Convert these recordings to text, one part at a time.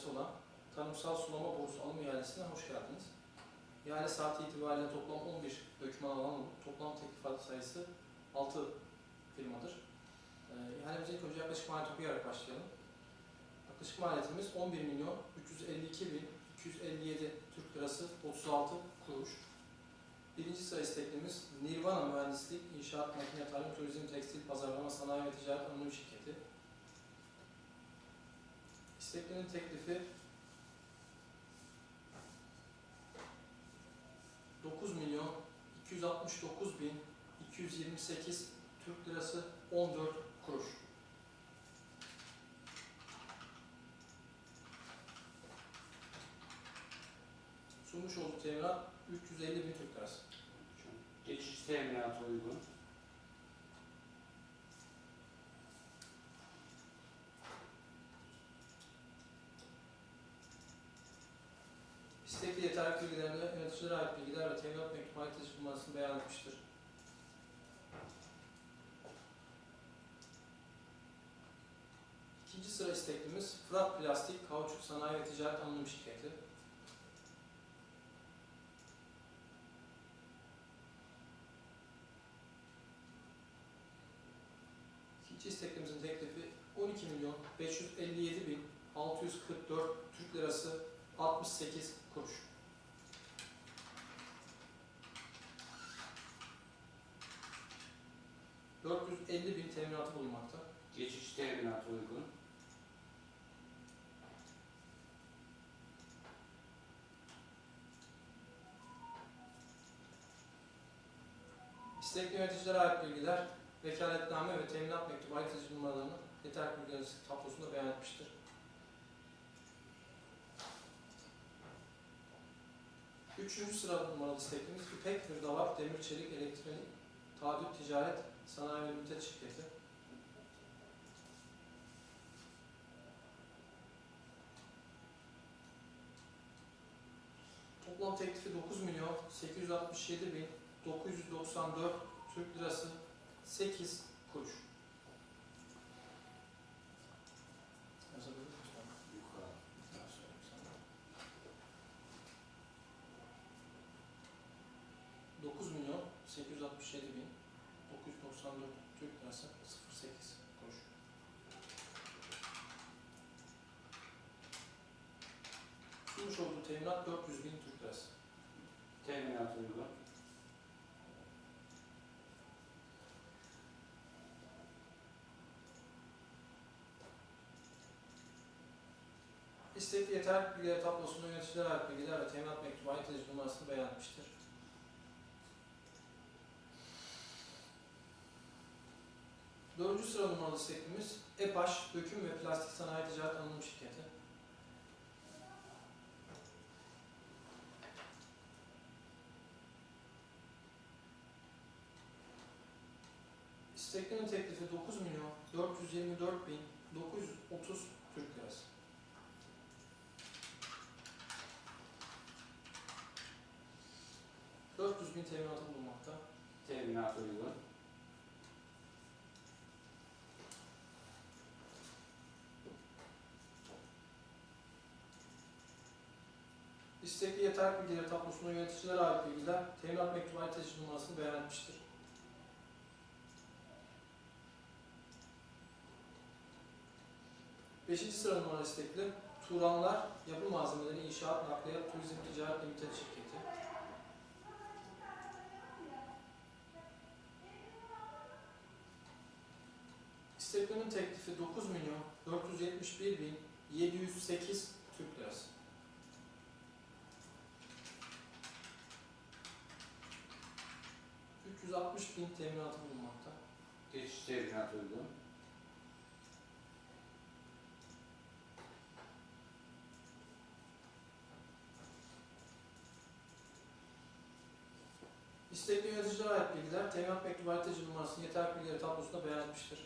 ihalesi olan tarımsal sulama borusu alım ihalesine hoş geldiniz. İhale saati itibariyle toplam 11 döküman alan toplam teklifat sayısı 6 firmadır. Ee, ihalemize ilk önce yaklaşık maliyet okuyarak başlayalım. Yaklaşık maliyetimiz 11 milyon 352 bin 257 Türk lirası 36 kuruş. Birinci sıra isteklimiz Nirvana Mühendislik, İnşaat, Makine, Tarım, Turizm, Tekstil, Pazarlama, Sanayi ve Ticaret Anonim Şirketi. İsteklerin teklifi 9 milyon 269 bin 228 Türk lirası 14 kuruş. Sunmuş olduğu teminat 350 bin Türk lirası. Geçici teminata uygun. İstekli yeterli bilgilerinde yöneticilere ait bilgiler ve teminat mektubu ait numarasını beyan etmiştir. İkinci sıra isteklimiz Fırat Plastik, Kauçuk Sanayi ve Ticaret Anonim Şirketi. İkinci isteklimizin teklifi 12 milyon 557 bin 644 Türk lirası 68 kuruş. ...450 bin teminatı bulunmakta. Geçici teminata uygun. İstekli yöneticilere ait bilgiler, vekaletname ve teminat mektubu ait taşıt numaralarını yeterli bilgiler tablosunda beyan etmiştir. Üçüncü sıra numaralı isteklimiz İpek Hırdavat Demir Çelik Elektronik Taahhüt Ticaret Sanayi ve Limited Şirketi. Toplam teklifi 9 milyon 867 bin 994 Türk lirası 8 kuruş. Yazabilir miyiz? Yukarı. Ben söyleyeyim sana. 9 milyon 867 bin 994 Türk lirası 08 kuruş. Sunmuş olduğu teminat 400 bin Türk lirası. Teminata uygun. İstekli yeterli bilgiler tablosunda yöneticilere ait bilgiler ve teminat mektubu ait numarasını beyan etmiştir. Dördüncü sıra numaralı isteklimiz EPAŞ Döküm ve Plastik Sanayi Ticaret Anonim Şirketi. İsteklerin teklifi 9 milyon 424 bin 930 Türk lirası. ...400 bin teminatı bulunmakta. Teminata uygun. İstekli yeterli bilgileri tablosunda yöneticilere ait bilgiler, teminat mektubu ait numarasını beyan. Beşinci sıra numaralı istekli, Turanlar Yapı Malzemeleri İnşaat Nakliyat Turizm Ticaret Limited Şirketi. İsteklerin teklifi 9 milyon 471 bin 708 Türk lirası. ...360 bin teminatı bulunmakta. Geçici teminata uygun. İstekli yöneticilere ait bilgiler, teminat mektubu haritacı numarasını yeterli bilgileri tablosunda beyan etmiştir.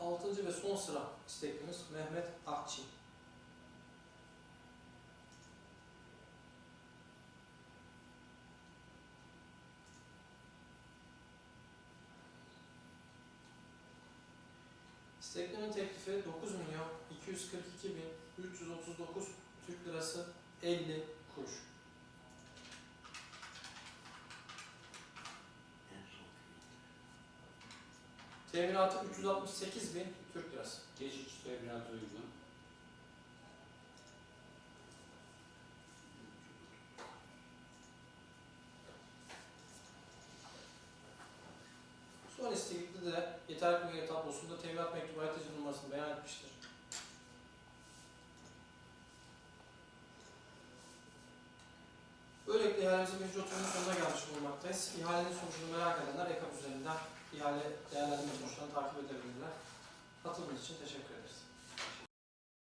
Altıncı ve son sıra isteklimiz Mehmet Akçin. İsteklerin teklifi 9 milyon 242 bin 339 Türk lirası 50 kuruş. Teminatı 368 bin Türk lirası. Geçici teminat uygun. Son istekli de yeterli bilgi tablosunda teminat mektubu ayıtıcı numarasını beyan etmiştir. İhalemizin birinci oturumunun sonuna gelmiş bulunmaktayız. İhalenin sonucunu merak edenler EKAP üzerinden ihale değerlendirme sonuçlarını takip edebilirler. Katıldığınız için teşekkür ederiz.